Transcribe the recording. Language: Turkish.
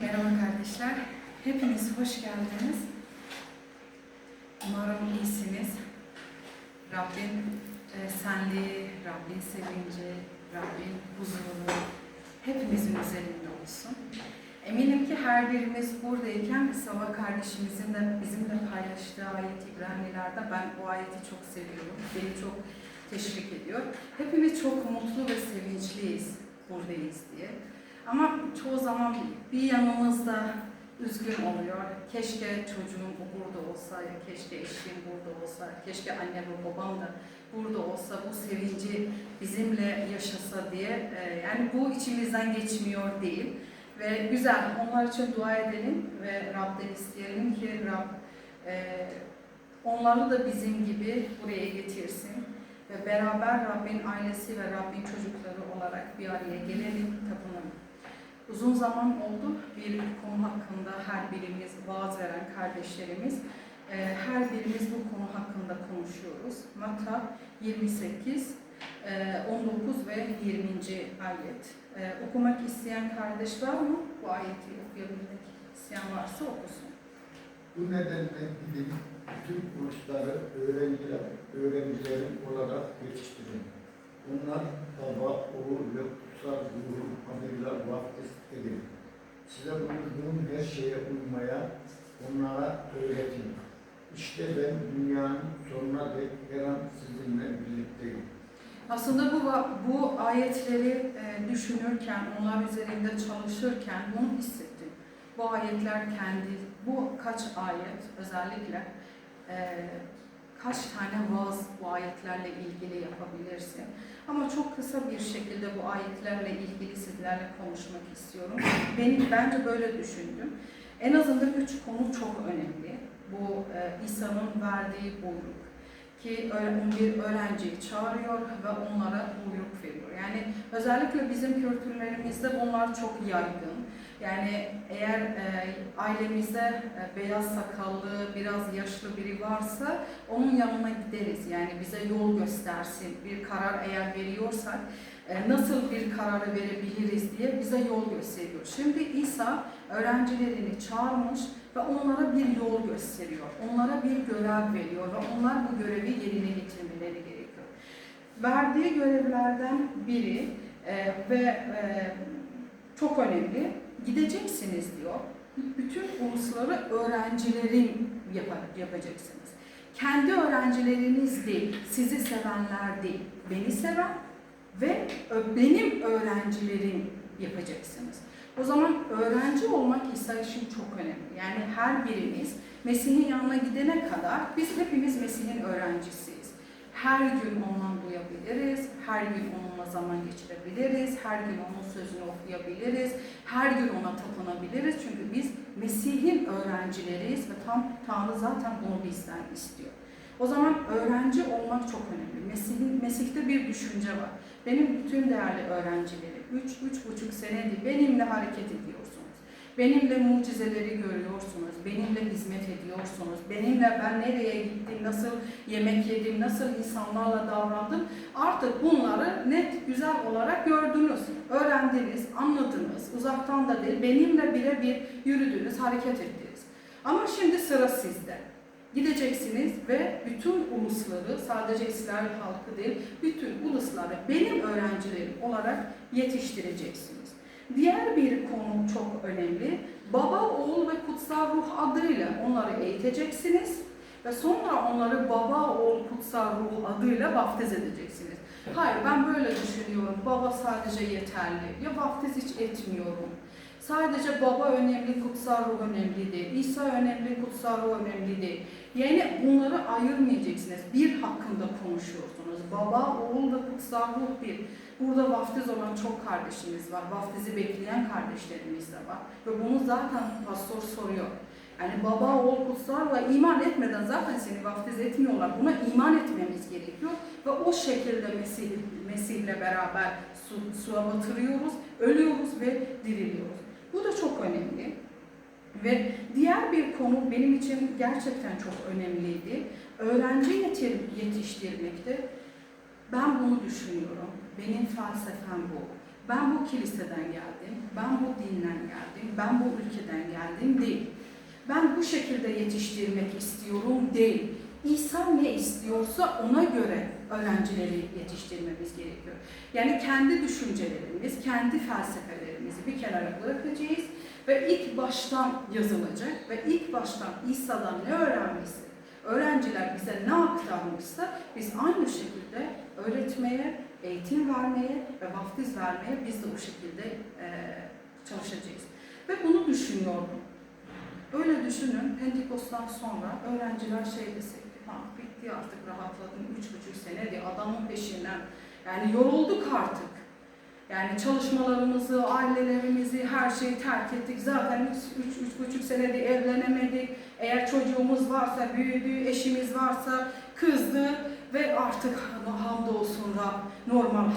Merhaba kardeşler. Hepiniz hoş geldiniz. Umarım iyisiniz. Rabbin e, senliği, Rabbin sevinci, Rabbin huzuru hepimizin üzerinde olsun. Eminim ki her birimiz buradayken Sava kardeşimizin de bizimle paylaştığı ayet İbraniler'de ben bu ayeti çok seviyorum. Beni çok teşvik ediyor. Hepimiz çok mutlu ve sevinçliyiz buradayız diye. Ama çoğu zaman bir yanımızda üzgün oluyor. Keşke çocuğum burada olsa, keşke eşim burada olsa, keşke annem ve babam da burada olsa, bu sevinci bizimle yaşasa diye. Ee, Yani bu içimizden geçmiyor değil. Ve güzel, onlar için dua edelim ve Rab'den isteyelim ki Rab e, onları da bizim gibi buraya getirsin. Ve beraber Rabbin ailesi ve Rabbin çocukları olarak bir araya gelelim, tapınalım. Uzun zaman oldu bir konu hakkında her birimiz vaaz veren kardeşlerimiz, e, her birimiz bu konu hakkında konuşuyoruz. Matta 28, e, 19 ve 20. ayet. E, Okumak isteyen kardeş var mı? Bu ayeti okuyabilmek isteyen varsa okusun. Bu nedenle gidin bütün kursları öğrenciler, öğrencilerim olarak yetiştirin. Onlar baba, oğul ve kutsal ruhun. Size buyurduğum her şeye uymaya onlara öğretin. İşte ben dünyanın sonuna dek her an sizinle birlikteyim. Aslında bu bu ayetleri e, düşünürken, onlar üzerinde çalışırken bunu hissettim. Bu ayetler kendi, bu kaç ayet özellikle e, kaç tane vaaz bu ayetlerle ilgili yapabilirsin. Ama çok kısa bir şekilde bu ayetlerle ilgili sizlerle konuşmak istiyorum. Ben bence böyle düşündüm. En azından üç konu çok önemli. Bu e, İsa'nın verdiği buyruk ki bir öğrenciyi çağırıyor ve onlara buyruk veriyor. Yani özellikle bizim kültürlerimizde bunlar çok yaygın. Yani eğer e, ailemizde e, beyaz sakallı, biraz yaşlı biri varsa onun yanına gideriz. Yani bize yol göstersin. Bir karar eğer veriyorsak e, nasıl bir kararı verebiliriz diye bize yol gösteriyor. Şimdi İsa öğrencilerini çağırmış ve onlara bir yol gösteriyor. Onlara bir görev veriyor ve onlar bu görevi yerine getirmeleri gerekiyor. Verdiği görevlerden biri e, ve e, çok önemli, gideceksiniz diyor. Bütün ulusları öğrencilerin yapa- yapacaksınız. Kendi öğrencileriniz değil, sizi sevenler değil, beni seven ve benim öğrencilerim yapacaksınız. O zaman öğrenci olmak İsa için çok önemli. Yani her birimiz Mesih'in yanına gidene kadar biz hepimiz Mesih'in öğrencisiyiz. Her gün ondan duyabiliriz, her gün onunla zaman geçirebiliriz, her gün onun sözünü okuyabiliriz, her gün ona tapınabiliriz. Çünkü biz Mesih'in öğrencileriyiz ve tam Tanrı zaten bunu bizden istiyor. O zaman öğrenci olmak çok önemli. Mesih'in, Mesih'te bir düşünce var. Benim bütün değerli öğrencilerim, üç, üç buçuk senedir benimle hareket ediyorsunuz. Benimle mucizeleri görüyorsunuz, benimle hizmet ediyorsunuz, benimle ben nereye gittim, nasıl yemek yedim, nasıl insanlarla davrandım. Artık bunları net, güzel olarak gördünüz, öğrendiniz, anladınız. Uzaktan da değil, benimle birebir yürüdünüz, hareket ettiniz. Ama şimdi sıra sizde. Gideceksiniz ve bütün ulusları, sadece İsrail halkı değil, bütün ulusları benim öğrencilerim olarak yetiştireceksiniz. Diğer bir konu çok önemli. Baba, oğul ve kutsal ruh adıyla onları eğiteceksiniz ve sonra onları baba, oğul, kutsal ruh adıyla vaftiz edeceksiniz. Hayır ben böyle düşünüyorum. Baba sadece yeterli. Ya vaftiz hiç etmiyorum. Sadece baba önemli, kutsal ruh önemli değil. İsa önemli, kutsal ruh önemli değil. Yani bunları ayırmayacaksınız. Bir hakkında konuşuyorsunuz. Baba, oğul ve kutsal ruh bir. Burada vaftiz olan çok kardeşimiz var. Vaftizi bekleyen kardeşlerimiz de var. Ve bunu zaten pastor soruyor. Yani baba, oğul, kutsal ve iman etmeden zaten seni vaftiz etmiyorlar. Buna iman etmemiz gerekiyor. Ve o şekilde Mesih, Mesih'le beraber su, suya batırıyoruz, ölüyoruz ve diriliyoruz. Bu da çok önemli. Ve diğer bir konu benim için gerçekten çok önemliydi. Öğrenci yetiştirmekte ben bunu düşünüyorum. Benim felsefem bu. ben bu kiliseden geldim, ben bu dinden geldim, ben bu ülkeden geldim değil. Ben bu şekilde yetiştirmek istiyorum değil. İsa ne istiyorsa ona göre öğrencileri yetiştirmemiz gerekiyor. Yani kendi düşüncelerimiz, kendi felsefelerimizi bir kenara bırakacağız ve ilk baştan yazılacak ve ilk baştan İsa'dan ne öğrenmişse, öğrenciler bize ne aktarmışsa biz aynı şekilde öğretmeye, eğitim vermeye ve vaftiz vermeye biz de o şekilde eee, çalışacağız. Ve bunu düşünüyorum. Öyle düşünün, Pentekost'tan sonra öğrenciler şey desek, ha bitti artık rahatladım, üç buçuk sene diye adamın peşinden. Yani yorulduk artık. Yani çalışmalarımızı, ailelerimizi, her şeyi terk ettik. Zaten üç, üç, üç buçuk senede evlenemedik. Eğer çocuğumuz varsa, büyüdü, eşimiz varsa kızdı ve artık hamdolsun Rab normal